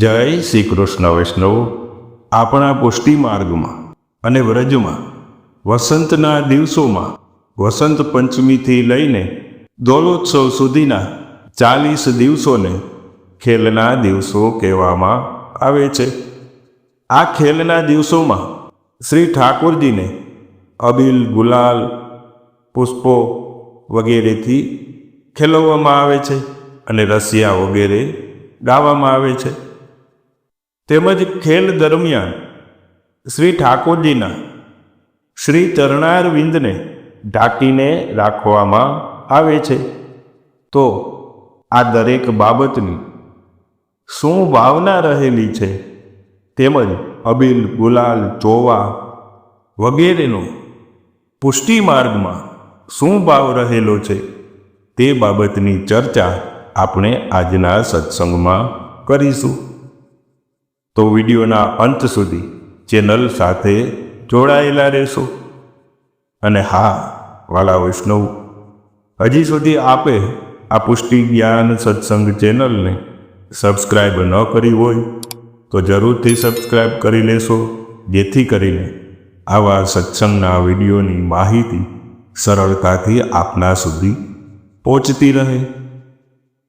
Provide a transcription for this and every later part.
જય શ્રી કૃષ્ણ વૈષ્ણવ. આપણા પુષ્ટિ માર્ગમાં અને વ્રજમાં વસંતના દિવસોમાં વસંત પંચમીથી લઈને દોલોત્સવ સુધીના ચાલીસ દિવસોને ખેલના દિવસો કહેવામાં આવે છે. આ ખેલના દિવસોમાં શ્રી ઠાકોરજીને અબીલ ગુલાલ, પુષ્પો વગેરેથી ખેલવવામાં આવે છે અને રસિયા વગેરે ગાવામાં આવે છે. તેમજ ખેલ દરમિયાન શ્રી ઠાકોરજીના શ્રી ચરણારવિંદને ઢાંકીને રાખવામાં આવે છે. તો આ દરેક બાબતની શું ભાવના રહેલી છે? તેમજ અબીલ, ગુલાલ, ચોવા વગેરેનો પુષ્ટિ માર્ગમાં શું ભાવ રહેલો છે? તે બાબતની ચર્ચા આપણે આજના સત્સંગમાં કરીશું. તો વિડીયોના અંત સુધી ચેનલ સાથે જોડાયેલા રહેશો. અને હા, વાલા વૈષ્ણવ, હજી સુધી આપે આ પુષ્ટિ જ્ઞાન સત્સંગ ચેનલને સબસ્ક્રાઈબ ન કરી હોય, તો જરૂરથી સબસ્ક્રાઈબ કરી લેશો, જેથી કરીને આવા સત્સંગના વિડીયોની માહિતી સરળતાથી આપના સુધી પહોંચતી રહે.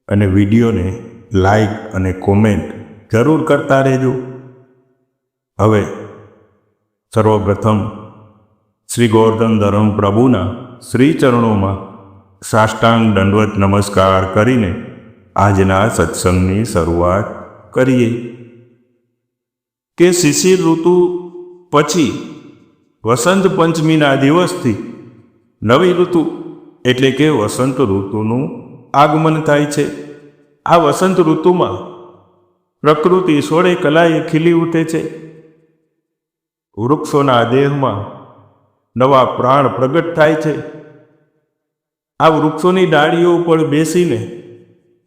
અને વિડીયોને લાઈક અને કોમેન્ટ જરૂર કરતા રહેજો. હવે સર્વપ્રથમ શ્રી ગોર્ધન ધરમ પ્રભુના શ્રી ચરણોમાં સાષ્ટાંગ દંડવત નમસ્કાર કરીને આજના સત્સંગની શરૂઆત કરીએ. કે શિશિર ઋતુ પછી વસંત પંચમીના દિવસથી નવી ઋતુ એટલે કે વસંત ઋતુનું આગમન થાય છે. આ વસંત ઋતુમાં પ્રકૃતિ સોળે કલાએ ખીલી ઉઠે છે. વૃક્ષોના દેહમાં નવા પ્રાણ પ્રગટ થાય છે. આ વૃક્ષોની ડાળીઓ ઉપર બેસીને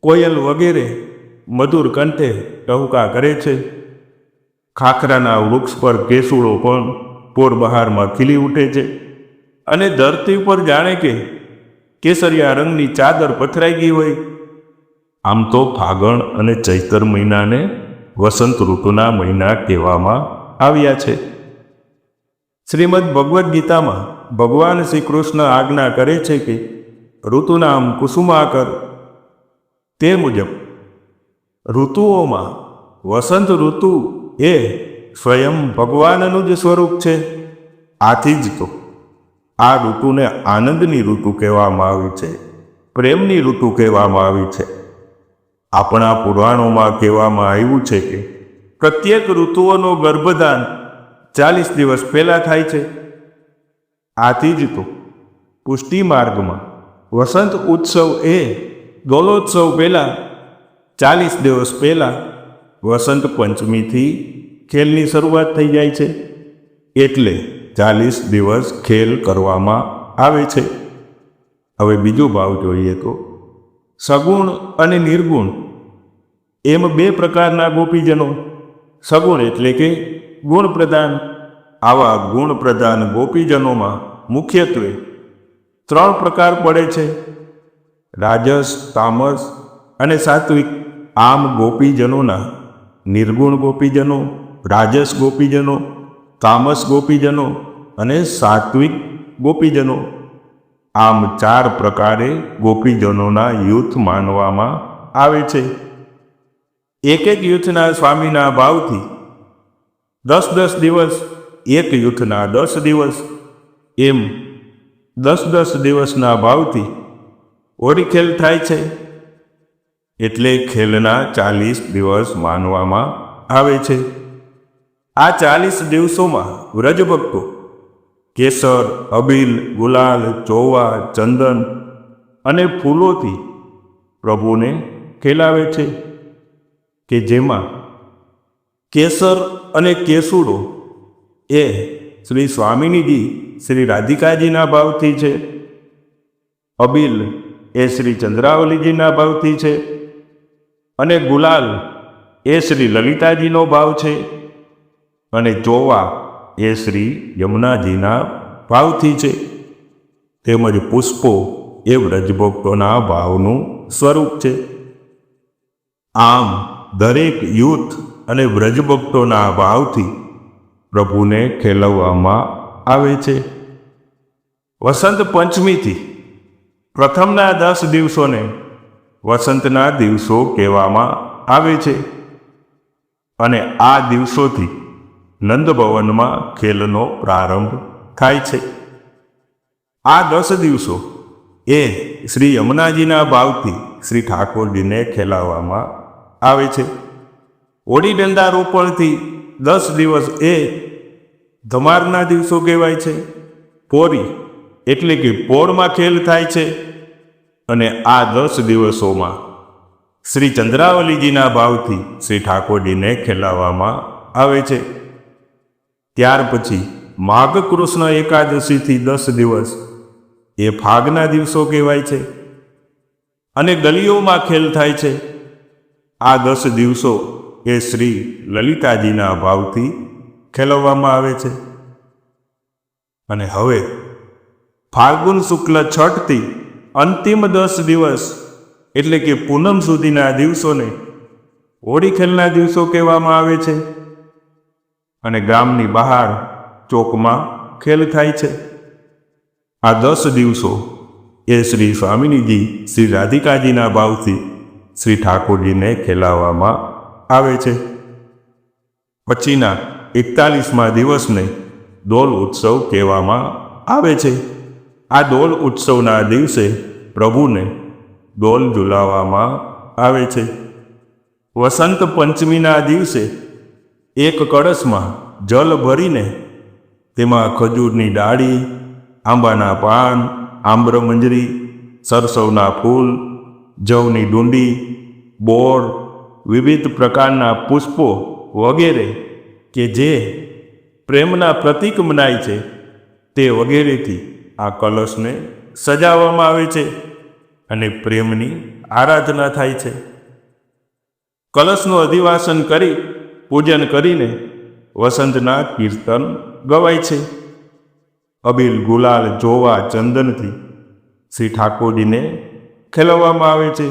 કોયલ વગેરે મધુર કંઠે ટહુકા કરે છે. ખાખરાના વૃક્ષ પર કેસુડો પણ પોર બહારમાં ખીલી ઉઠે છે. અને ધરતી ઉપર જાણે કે કેસરિયા રંગની ચાદર પથરાઈ ગઈ હોય. આમ તો ફાગણ અને ચૈતર મહિનાને વસંત ઋતુના મહિના કહેવામાં આવ્યા છે. શ્રીમદ ભગવદ્ ગીતામાં ભગવાન શ્રી કૃષ્ણ આજ્ઞા કરે છે કે ઋતુનામ કુસુમાકર તે મુજબ ઋતુઓમાં વસંત ઋતુ એ સ્વયં ભગવાનનું જ સ્વરૂપ છે. આથી જ તો આ ઋતુને આનંદની ઋતુ કહેવામાં આવી છે, પ્રેમની ઋતુ કહેવામાં આવી છે. આપણા પુરાણોમાં કહેવામાં આવ્યું છે કે પ્રત્યેક ઋતુઓનો ગર્ભદાન ચાલીસ દિવસ પહેલાં થાય છે. આથી જ તો પુષ્ટિ માર્ગમાં વસંત ઉત્સવ એ દોલોત્સવ પહેલાં ચાલીસ દિવસ પહેલાં વસંત પંચમીથી ખેલની શરૂઆત થઈ જાય છે. એટલે ચાલીસ દિવસ ખેલ કરવામાં આવે છે. હવે બીજો ભાવ જોઈએ તો સગુણ અને નિર્ગુણ એમ બે પ્રકારના ગોપીજનો. સગુણ એટલે કે ગુણ પ્રદાન આવા ગુણ પ્રદાન ગોપીજનોમાં મુખ્યત્વે ત્રણ પ્રકાર પડે છે. રાજસ, તામસ અને સાત્વિક. આમ ગોપીજનોના નિર્ગુણ ગોપીજનો, રાજસ ગોપીજનો, તામસ ગોપીજનો અને સાત્વિક ગોપીજનો. આમ ચાર પ્રકારે ગોપીજનોના યુથ માનવામાં આવે છે. એક એક યુથના સ્વામીના ભાવથી દસ દસ દિવસ, એક યુથના દસ દિવસ, એમ દસ દસ દિવસના ભાવથી હોળી ખેલ થાય છે. એટલે ખેલના ચાલીસ દિવસ માનવામાં આવે છે. આ ચાલીસ દિવસોમાં વ્રજભક્તો કેસર, અબીલ, ગુલાલ, ચોવા, ચંદન અને ફૂલોથી પ્રભુને ખેલાવે છે. કે જેમાં કેસર અને કેસુડો એ શ્રી સ્વામિનીજી, શ્રી રાધિકાજીના ભાવથી છે. અબીલ એ શ્રી ચંદ્રાવલીજીના ભાવથી છે. અને ગુલાલ એ શ્રી લલિતાજીનો ભાવ છે. અને ચોવા એ શ્રી યમુનાજીના ભાવથી છે. તેમજ પુષ્પો એ વ્રજભક્તોના ભાવનું સ્વરૂપ છે. આમ દરેક યુથ અને વ્રજભક્તોના ભાવથી પ્રભુને ખેલવવામાં આવે છે. વસંત પંચમીથી પ્રથમના દસ દિવસોને વસંતના દિવસો કહેવામાં આવે છે અને આ દિવસોથી નંદભવનમાં ખેલનો પ્રારંભ થાય છે. આ દસ દિવસો એ શ્રી યમુનાજીના ભાવથી શ્રી ઠાકોરજીને ખેલાવવામાં આવે છે. ઓડી ડંડા રોપણથી દસ દિવસ એ ધમારના દિવસો કહેવાય છે. પોરી એટલે કે પોરમાં ખેલ થાય છે અને આ દસ દિવસોમાં શ્રી ચંદ્રાવલીજીના ભાવથી શ્રી ઠાકોરજીને ખેલાવવામાં આવે છે. ત્યાર પછી માઘ કૃષ્ણ એકાદશીથી દસ દિવસ એ ફાગના દિવસો કહેવાય છે. અને ગલીઓમાં ખેલ થાય છે. આ દસ દિવસો એ શ્રી લલિતાજીના ભાવથી ખેલવવામાં આવે છે. અને હવે ફાલ્ગુન શુક્લ છઠથી અંતિમ દસ દિવસ એટલે કે પૂનમ સુધીના દિવસોને હોળી ખેલના દિવસો કહેવામાં આવે છે. અને ગામની બહાર ચોકમાં ખેલ થાય છે. આ દસ દિવસો એ શ્રી સ્વામિનીજી શ્રી રાધિકાજીના ભાવથી શ્રી ઠાકોરજીને ખેલાવવામાં આવે છે. પછીના એકતાલીસમાં દિવસને દોલ ઉત્સવ કહેવામાં આવે છે. આ દોલ ઉત્સવના દિવસે પ્રભુને દોલ ઝુલાવવામાં આવે છે. વસંત પંચમીના દિવસે એક કળશમાં જલ ભરીને તેમાં ખજૂરની ડાળી, આંબાના પાન, આમ્રમંજરી, સરસવના ફૂલ જવની ડુંડી, બોર, વિવિધ પ્રકારના પુષ્પો વગેરે કે જે પ્રેમના પ્રતીક મનાય છે, તે વગેરેથી આ કલશને સજાવવામાં આવે છે અને પ્રેમની આરાધના થાય છે. કલશનું અધિવાસન કરી, પૂજન કરીને વસંતના કીર્તન ગવાય છે. અબીલ ગુલાલ જોવા ચંદનથી શ્રી ઠાકોરજીને ખેલવવામાં આવે છે.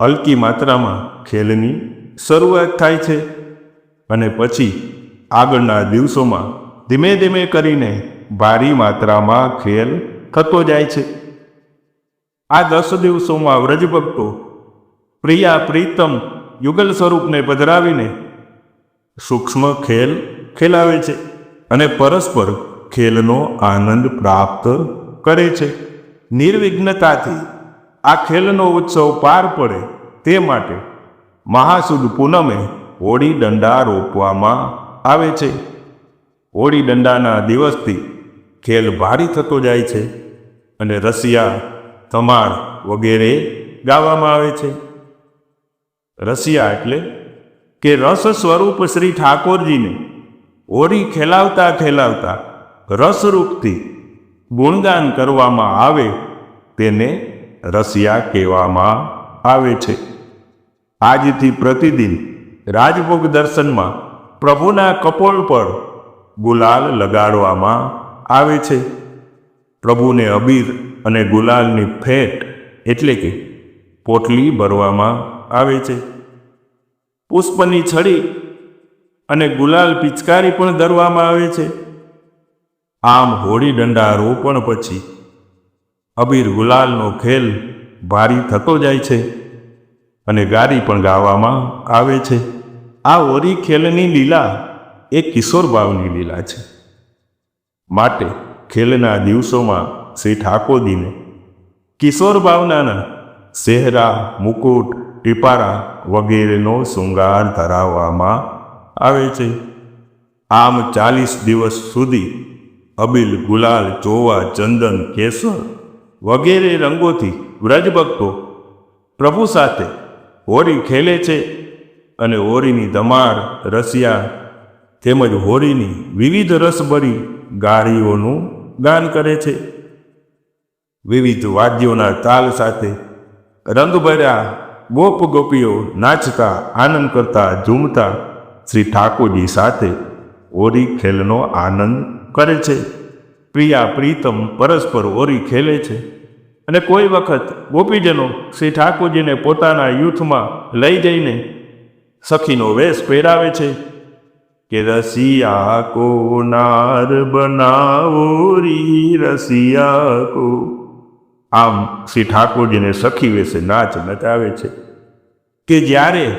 હલકી માત્રામાં ખેલની શરૂઆત થાય છે અને પછી આગળના દિવસોમાં ધીમે ધીમે કરીને ભારી માત્રામાં ખેલ થતો જાય છે. આ દસ દિવસોમાં વ્રજભક્તો પ્રિયા પ્રીતમ યુગલ સ્વરૂપને પધરાવીને સૂક્ષ્મ ખેલ ખેલાવે છે અને પરસ્પર ખેલનો આનંદ પ્રાપ્ત કરે છે. નિર્વિઘ્નતાથી આ ખેલનો ઉત્સવ પાર પડે તે માટે મહાસુદ પૂનમે હોળી દંડા રોપવામાં આવે છે. હોળી દંડાના દિવસથી ખેલ ભારી થતો જાય છે અને રસિયા ધમાળ વગેરે ગાવામાં આવે છે. રસિયા એટલે કે રસ સ્વરૂપ શ્રી ઠાકોરજીને હોળી ખેલાવતા ખેલાવતા રસરૂપથી ગુણગાન કરવામાં આવે તેને રસિયા કહેવામાં આવે છે. આજથી પ્રતિદિન રાજભોગ દર્શનમાં પ્રભુના કપોળ પર ગુલાલ લગાડવામાં આવે છે. પ્રભુને અબીર અને ગુલાલની ફેટ એટલે કે પોટલી ભરવામાં આવે છે. પુષ્પની છડી અને ગુલાલ પિચકારી પણ ધરવામાં આવે છે. આમ હોળી દંડા રોપણ પછી અબીર ગુલાલનો ખેલ ભારી થતો જાય છે અને ગારી પણ ગાવામાં આવે છે. આ હોળી ખેલની લીલા એ કિશોર ભાવની લીલા છે. માટે ખેલના દિવસોમાં શ્રી ઠાકોરજીને કિશોર ભાવનાના સેહરા, મુકુટ, ટીપારા વગેરેનો શૃંગાર ધરાવવામાં આવે છે. આમ ચાલીસ દિવસ સુધી અબીલ, ગુલાલ ચોવા ચંદન, કેસર વગેરે રંગોથી વ્રજભક્તો પ્રભુ સાથે હોળી ખેલે છે અને હોળીની ધમાળ રસિયા તેમજ હોળીની વિવિધ રસભરી ગાળીઓનું ગાન કરે છે. વિવિધ વાદ્યોના તાલ સાથે રંગભર્યા ગોપ ગોપીઓ નાચતા, આનંદ કરતા, ઝૂમતા શ્રી ઠાકોરજી સાથે હોળી ખેલનો આનંદ કરે છે. પ્રિયા, પ્રીતમ પરસ્પર ઓરી ખેલે છે. અને કોઈ વખત ગોપીજનો શ્રી ઠાકોરજીને પોતાના યુથમાં લઈ જઈને સખીનો વેશ પહેરાવે છે કે રસિયા કો નાર બનાવો રી રસિયા કો. આમ શ્રી ઠાકોરજીને સખી વેશે નાચ નચાવે છે. કે જ્યારે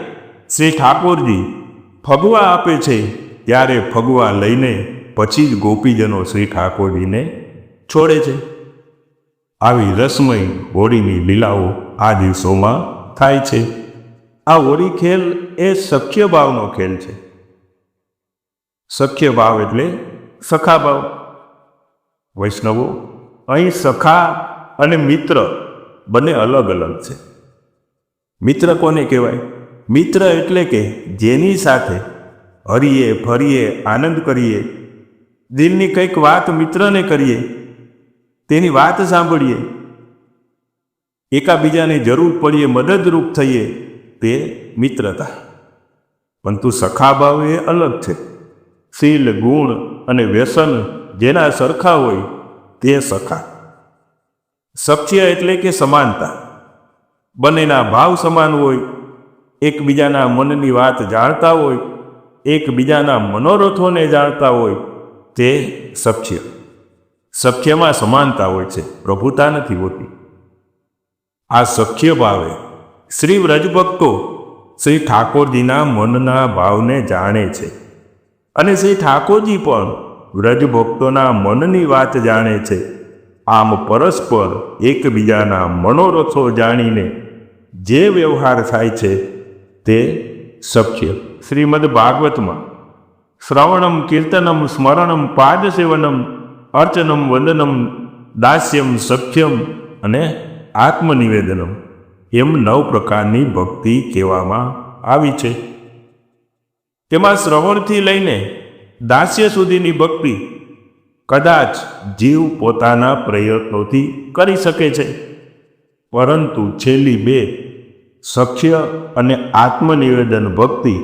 શ્રી ઠાકોરજી ફગવા આપે છે, ત્યારે ફગવા લઈને પછી જ ગોપીજનો શ્રી ઠાકોરજીને છોડે છે. આવી રસમય હોળીની લીલાઓ આ દિવસોમાં થાય છે. આ હોળી ખેલ એ સખ્ય ભાવનો ખેલ છે. સખ્ય ભાવ એટલે સખા ભાવ. વૈષ્ણવો, અહીં સખા અને મિત્ર બંને અલગ અલગ છે. મિત્ર કોને કહેવાય? મિત્ર એટલે કે જેની સાથે હરીએ ફરીએ આનંદ કરીએ દિલની કંઈક વાત મિત્રને કરીએ, તેની વાત સાંભળીએ. એકાબીજાને જરૂર પડીએ, મદદરૂપ થઈએ, તે મિત્રતા. પરંતુ સખાભાવ એ અલગ છે. શીલ, ગુણ અને વ્યસન જેના સરખા હોય, તે સખા. સખ્ય એટલે કે સમાનતા. બંનેના ભાવ સમાન હોય, એકબીજાના મનની વાત જાણતા હોય, એકબીજાના મનોરથોને જાણતા હોય તે સખ્ય સખ્યમાં સમાનતા હોય છે, પ્રભુતા નથી હોતી. આ સખ્ય ભાવે શ્રી વ્રજભક્તો શ્રી ઠાકોરજીના મનના ભાવને જાણે છે. અને શ્રી ઠાકોરજી પણ વ્રજભક્તોના મનની વાત જાણે છે. આમ પરસ્પર એકબીજાના મનોરથો જાણીને જે વ્યવહાર થાય છે, તે સખ્ય શ્રીમદ ભાગવતમાં શ્રવણમ, કીર્તનમ, સ્મરણમ, પાદસેવનમ, અર્ચનમ, વંદનમ, દાસ્યમ, સખ્યમ અને આત્મનિવેદનમ. એમ નવ પ્રકારની ભક્તિ કહેવામાં આવી છે. તેમાં શ્રવણથી લઈને દાસ્ય સુધીની ભક્તિ કદાચ જીવ પોતાના પ્રયત્નોથી કરી શકે છે. પરંતુ છેલ્લી બે સખ્ય અને આત્મનિવેદન ભક્તિ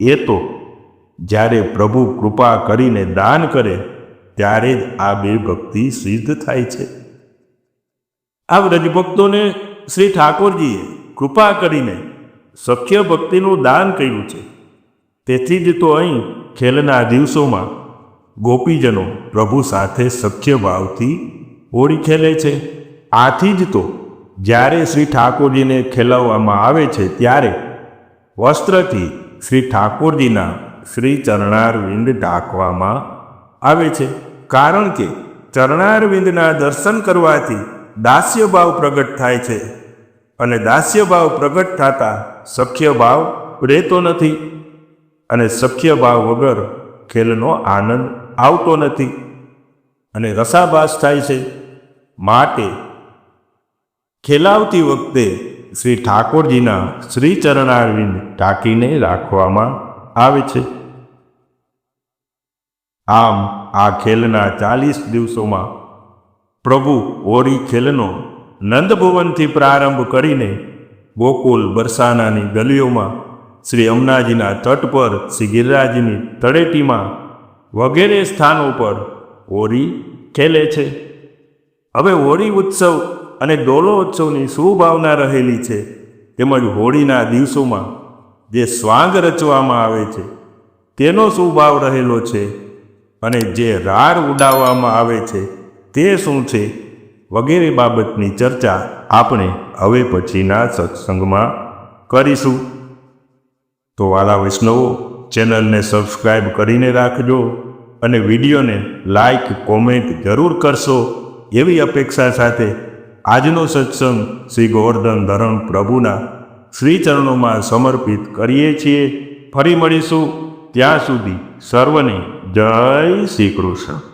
એ તો જ્યારે પ્રભુ કૃપા કરીને દાન કરે, ત્યારે જ આ બે ભક્તિ સિદ્ધ થાય છે. આ વ્રજભક્તોને શ્રી ઠાકોરજીએ કૃપા કરીને સખ્ય ભક્તિનું દાન કર્યું છે. તેથી જ તો અહીં ખેલના દિવસોમાં ગોપીજનો પ્રભુ સાથે સખ્ય ભાવથી હોળી ખેલે છે. આથી જ તો જ્યારે શ્રી ઠાકોરજીને ખેલાવવામાં આવે છે, ત્યારે વસ્ત્રથી શ્રી ઠાકોરજીના શ્રી ચરણારવિંદ ઢાંકવામાં આવે છે. કારણ કે ચરણારવિંદના દર્શન કરવાથી દાસ્ય ભાવ પ્રગટ થાય છે અને દાસ્ય ભાવ પ્રગટ થતા સખ્ય ભાવ રહેતો નથી અને સખ્ય ભાવ વગર ખેલનો આનંદ આવતો નથી અને રસાભાસ થાય છે. માટે ખેલાવતી વખતે શ્રી ઠાકોરજીના શ્રી ચરણારવિંદ ઢાંકીને રાખવામાં આવે છે. આમ આ ખેલના ચાલીસ દિવસોમાં પ્રભુ હોળી ખેલનો નંદભુવનથી પ્રારંભ કરીને ગોકુલ બરસાનાની ગલીઓમાં શ્રી અમનાજીના તટ પર, શ્રી ગિરિરાજની તળેટીમાં વગેરે સ્થાનો પર હોળી ખેલે છે. હવે હોળી ઉત્સવ અને ડોલો ઉત્સવની શું ભાવના રહેલી છે. તેમજ હોળીના દિવસોમાં જે સ્વાંગ રચવામાં આવે છે, તેનો શું ભાવ રહેલો છે. અને જે રાર ઉડાવવામાં આવે છે, તે શું છે? વગેરે બાબતની ચર્ચા આપણે હવે પછીના સત્સંગમાં કરીશું. તો વાલા વૈષ્ણવો, ચેનલને સબસ્ક્રાઈબ કરીને રાખજો અને વિડીયોને લાઈક કોમેન્ટ જરૂર કરશો. એવી અપેક્ષા સાથે આજનો સત્સંગ શ્રી ગોવર્ધન ધરણ પ્રભુના શ્રીચરણોમાં સમર્પિત કરીએ છીએ. ફરી મળીશું. ત્યાં સુધી સર્વને જય શ્રી કૃષ્ણ.